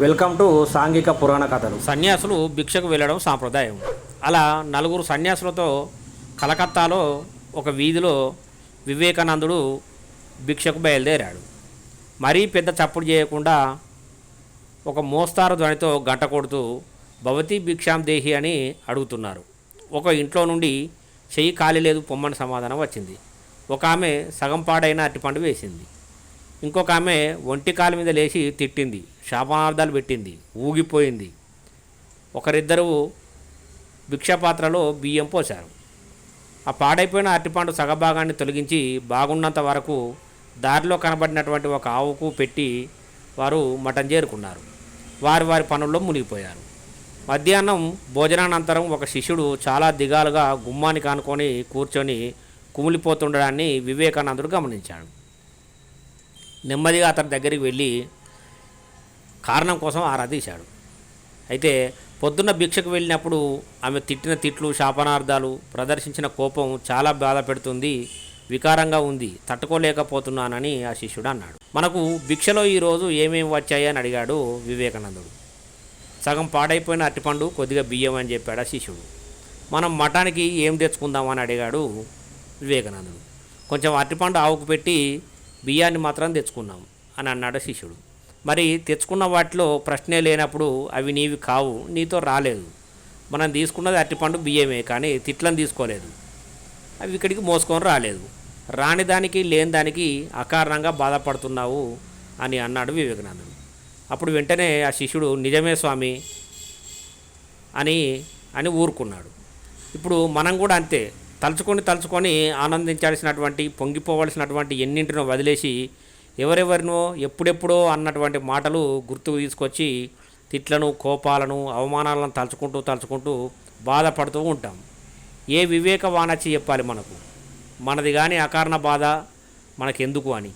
Welcome to సాంఘిక పురాణ కథలు. సన్యాసులు భిక్షకు వెళ్ళడం సాంప్రదాయం. అలా నలుగురు సన్యాసులతో కలకత్తాలో ఒక వీధిలో వివేకానందుడు భిక్షకు బయలుదేరాడు. మరీ పెద్ద చప్పుడు చేయకుండా ఒక మోస్తారు ధ్వనితో గంట కొడుతూ భవతి భిక్షాం దేహి అని అడుగుతున్నారు. ఒక ఇంట్లో నుండి చెయ్యి ఖాళీ లేదు పొమ్మని సమాధానం వచ్చింది. ఒక ఆమె సగం పాడైన అరటిపండు వేసింది. ఇంకొక ఆమె ఒంటి కాలు మీద లేచి తిట్టింది శాపనార్థాలు పెట్టింది ఊగిపోయింది. ఒకరిద్దరూ భిక్షపాత్రలో బియ్యం పోశారు. ఆ పాడైపోయిన అరటిపండు సగభాగాన్ని తొలగించి బాగున్నంత వరకు దారిలో కనబడినటువంటి ఒక ఆవుకు పెట్టి వారు మటన్ చేరుకున్నారు. వారి వారి పనుల్లో మునిగిపోయారు. మధ్యాహ్నం భోజనానంతరం ఒక శిష్యుడు చాలా దిగాలుగా గుమ్మానికి ఆనుకొని కూర్చొని కుమిలిపోతుండడాన్ని వివేకానందుడు గమనించాడు. నెమ్మదిగా అతని దగ్గరికి వెళ్ళి కారణం కోసం ఆరా తీశాడు. అయితే పొద్దున్న భిక్షకు వెళ్ళినప్పుడు ఆమె తిట్టిన తిట్లు శాపనార్థాలు ప్రదర్శించిన కోపం చాలా బాధ పెడుతుంది వికారంగా ఉంది తట్టుకోలేకపోతున్నానని ఆ శిష్యుడు అన్నాడు. మనకు భిక్షలో ఈరోజు ఏమేమి వచ్చాయి అని అడిగాడు వివేకానందుడు. సగం పాడైపోయిన అరటిపండు కొద్దిగా బియ్యం అని చెప్పాడు ఆ శిష్యుడు. మనం మఠానికి ఏం తెచ్చుకుందామని అడిగాడు వివేకానందుడు. కొంచెం అరటిపండు ఆవుకు పెట్టి బియ్యాన్ని మాత్రం తెచ్చుకున్నాం అని అన్నాడు శిష్యుడు. మరి తెచ్చుకున్న వాటిలో ప్రశ్నే లేనప్పుడు అవి నీవి కావు నీతో రాలేదు. మనం తీసుకున్నది అరటిపండు బియ్యమే కానీ తిట్లను తీసుకోలేదు. అవి ఇక్కడికి మోసుకొని రాలేదు. రాని దానికి లేని దానికి అకారణంగా బాధపడుతున్నావు అని అన్నాడు వివేకానందుడు. అప్పుడు వెంటనే ఆ శిష్యుడు నిజమే స్వామి అని అని ఊరుకున్నాడు. ఇప్పుడు మనం కూడా అంతే. తలుచుకొని తలుచుకొని ఆనందించాల్సినటువంటి పొంగిపోవలసినటువంటి ఎన్నింటినో వదిలేసి ఎవరెవరినో ఎప్పుడెప్పుడో అన్నటువంటి మాటలు గుర్తుకు తీసుకొచ్చి తిట్లను కోపాలను అవమానాలను తలుచుకుంటూ తలుచుకుంటూ బాధపడుతూ ఉంటాం. ఏ వివేక వానచ్చి చెప్పాలి మనకు? మనది కానీ అకారణ బాధ మనకెందుకు అని?